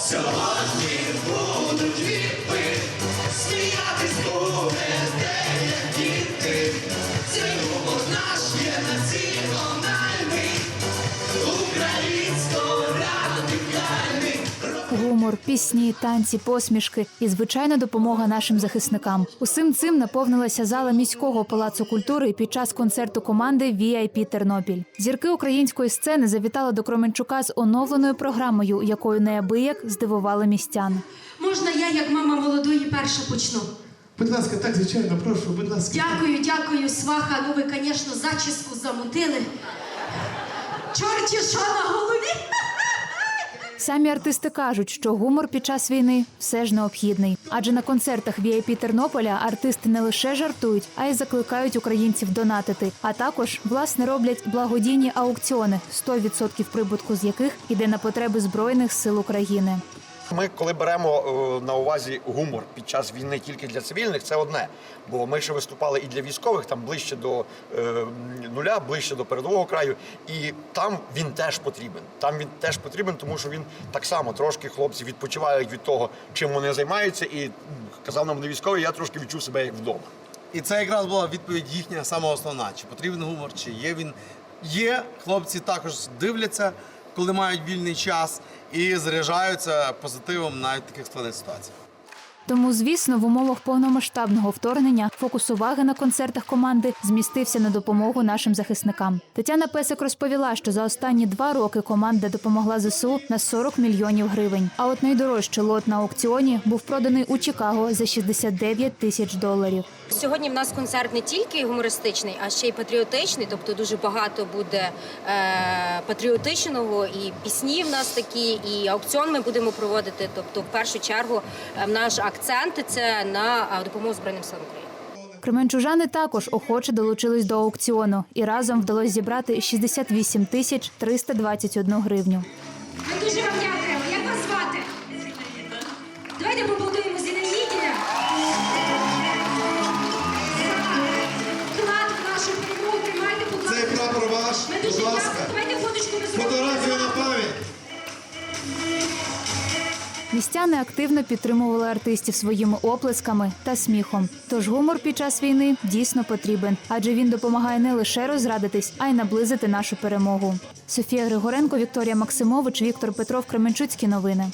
Сьогодні будуть віпи, Гумор, пісні, танці, посмішки і звичайна допомога нашим захисникам. Усім цим наповнилася зала міського палацу культури під час концерту команди VIP Тернопіль. Зірки української сцени завітали до Кременчука з оновленою програмою, якою неабияк здивували містян. Можна я, як мама молодої, перша почну? Будь ласка, так, звичайно, прошу, будь ласка. Дякую, дякую, сваха. Ну ви, звісно, зачіску замутили. Чорті, що на голові? Самі артисти кажуть, що гумор під час війни все ж необхідний. Адже на концертах VIP Тернополя артисти не лише жартують, а й закликають українців донатити. А також власне роблять благодійні аукціони, 100% прибутку з яких іде на потреби збройних сил України. Ми, коли беремо е, на увазі гумор під час війни тільки для цивільних, це одне. Бо ми ще виступали і для військових, там ближче до е, нуля, ближче до передового краю, і там він теж потрібен. Там він теж потрібен, тому що він так само трошки хлопці відпочивають від того, чим вони займаються. І казав нам не військовий, я трошки відчув себе як вдома. І це якраз була відповідь їхня сама основна. Чи потрібен гумор, чи є він. Є, хлопці також дивляться, коли мають вільний час, і заряджаються позитивом навіть в таких складних ситуаціях. Тому, звісно, в умовах повномасштабного вторгнення фокус уваги на концертах команди змістився на допомогу нашим захисникам. Тетяна Песик розповіла, що за останні два роки команда допомогла ЗСУ на 40 мільйонів гривень. А от найдорожчий лот на аукціоні був проданий у Чикаго за 69 тисяч доларів. Сьогодні в нас концерт не тільки гумористичний, а ще й патріотичний. Тобто дуже багато буде е, патріотичного і пісні в нас такі, і аукціон ми будемо проводити. Тобто, в першу чергу, е, наш акцент це на допомогу Збройним силам України. Кременчужани також охоче долучились до аукціону і разом вдалося зібрати 68 тисяч 321 гривню. Ми дуже вам дякуємо. Як вас звати? Давайте поаплодуємо Зінаїдіна. Вклад в нашу перемогу. Тримайте, будь ласка. Цей прапор ваш, Ми будь дуже ласка. Давайте фоточку ми зробимо. Фотографію на пам'ять. Містяни активно підтримували артистів своїми оплесками та сміхом. Тож гумор під час війни дійсно потрібен, адже він допомагає не лише розрадитись, а й наблизити нашу перемогу. Софія Григоренко, Вікторія Максимович, Віктор Петров, Кременчуцькі новини.